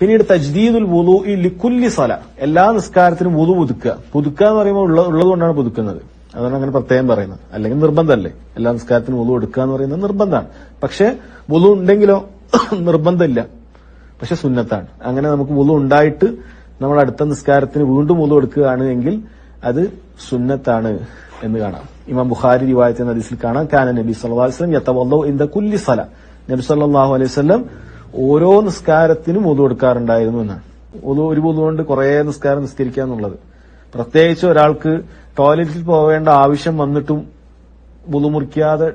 പിന്നീട് തജ്ദീദുൽ വുദു ഈ ലിക്കുല്ലി സല എല്ലാ നിസ്കാരത്തിനും വുതു പുതുക്കുക. പുതുക്കുക എന്ന് പറയുമ്പോൾ ഉള്ളതുകൊണ്ടാണ് കൊണ്ടാണ് പുതുക്കുന്നത്. അതാണ് അങ്ങനെ പ്രത്യേകം പറയുന്നത്. അല്ലെങ്കിൽ നിർബന്ധമല്ലേ? എല്ലാ നിസ്കാരത്തിനും വുതു എടുക്കുക എന്ന് പറയുന്നത് നിർബന്ധമാണ്. പക്ഷെ വുതു ഉണ്ടെങ്കിലോ? നിർബന്ധമില്ല. പക്ഷെ സുന്നത്താണ്. അങ്ങനെ നമുക്ക് വുതു ഉണ്ടായിട്ട് നമ്മൾ അടുത്ത നിസ്കാരത്തിന് വീണ്ടും വുതു എടുക്കുകയാണ് എങ്കിൽ അത് സുന്നത്താണ് എന്ന് കാണാം. ഇമാം ബുഖാരി റിവായത്ത് എന്ന ഹദീസിൽ കാണാം. കാന നബി സല്ലല്ലാഹു അലൈഹി വസല്ലം യതവല്ലു ഇൻദ കുല്ലി സല നബി സല്ലല്ലാഹു അലൈഹി വസല്ലം ഓരോ നിസ്കാരത്തിനും ഒതു കൊടുക്കാറുണ്ടായിരുന്നു എന്നാണ്. ഒതു ഒരു വുളു കൊണ്ട് കുറെ നിസ്കാരം നിസ്കരിക്കുക എന്നുള്ളത്. പ്രത്യേകിച്ച് ഒരാൾക്ക് ടോയ്ലറ്റിൽ പോവേണ്ട ആവശ്യം വന്നിട്ടും പൊതു മുറിക്കാതെ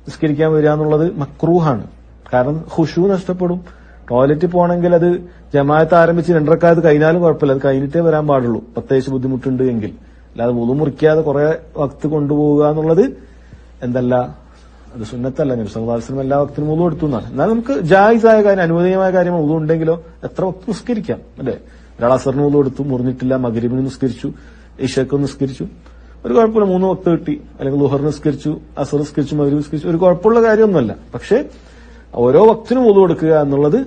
നിസ്കരിക്കാൻ വരിക എന്നുള്ളത് മക്രൂഹാണ്. കാരണം ഹുഷു നഷ്ടപ്പെടും. ടോയ്ലറ്റിൽ പോകണമെങ്കിൽ അത് ജമാഅത്ത് ആരംഭിച്ച് രണ്ടരക്കാലത്ത് കഴിഞ്ഞാലും കുഴപ്പമില്ല. അത് കഴിഞ്ഞിട്ടേ വരാൻ പാടുള്ളൂ. പ്രത്യേകിച്ച് ബുദ്ധിമുട്ടുണ്ട് എങ്കിൽ. അല്ലാതെ പൊതു മുറിക്കാതെ കുറെ വക്ത് കൊണ്ടുപോവുക എന്നുള്ളത് എന്തല്ല അത് സുന്നത്തല്ല നബി അലൈഹി വസല്ലം എല്ലാ വക്തിനും ഉള്ളു എടുത്തു എന്നാണ്. എന്നാൽ നമുക്ക് ജായിസായ കാര്യം അനുവദനീയമായ കാര്യം ഉള്ളു ഉണ്ടെങ്കിലോ എത്ര വക്ത് നിസ്കരിക്കാം അല്ലെ? ഒരാൾ അസറിന് വുളു എടുത്തു മുറിഞ്ഞിട്ടില്ല മകരിബിന് നിസ്കരിച്ചു ഇഷയ്ക്ക് നിസ്കരിച്ചു. ഒരു കുഴപ്പമില്ല മൂന്ന് വക്ത് കിട്ടി. അല്ലെങ്കിൽ ലുഹർ നിസ്കരിച്ചു അസർ നിസ്കരിച്ചു മകരി നിസ്കരിച്ചു ഒരു കുഴപ്പമുള്ള കാര്യമൊന്നുമല്ല. പക്ഷേ ഓരോ വക്തിനും ഉള്ളു കൊടുക്കുക എന്നുള്ളത്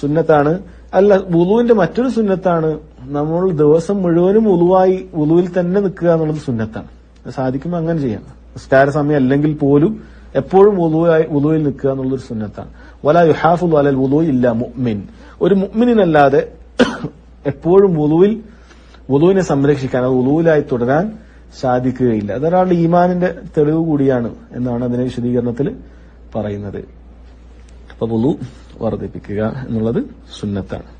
സുന്നത്താണ്. അല്ല വുളുവിന്റെ മറ്റൊരു സുന്നത്താണ്. നമ്മൾ ദിവസം മുഴുവനും ഉളുവായി ഉളുവിൽ തന്നെ നിൽക്കുക എന്നുള്ളത് സുന്നത്താണ്. സാധിക്കുമ്പോൾ അങ്ങനെ ചെയ്യാം. നിസ്കാര സമയം അല്ലെങ്കിൽ പോലും എപ്പോഴും ഉളുവായി ഉളുവിൽ നിൽക്കുക എന്നുള്ളൊരു സുന്നത്താണ്. വല യുഹാഫുൽ അലൽ ഉളു ഇല്ല മുഅ്മിൻ. ഒരു മുഅ്മിനല്ലാതെ എപ്പോഴും ഉളുവിൽ ഉളുവിനെ സംരക്ഷിക്കാൻ അത് ഉളുവിലായി തുടരാൻ സാധിക്കുകയില്ല. അതൊരാളുടെ ഈമാനിന്റെ തെളിവ് കൂടിയാണ് എന്നാണ് അതിനെ വിശദീകരണത്തിൽ പറയുന്നത്. അപ്പൊ വുളു വർദ്ധിപ്പിക്കുക എന്നുള്ളത് സുന്നത്താണ്.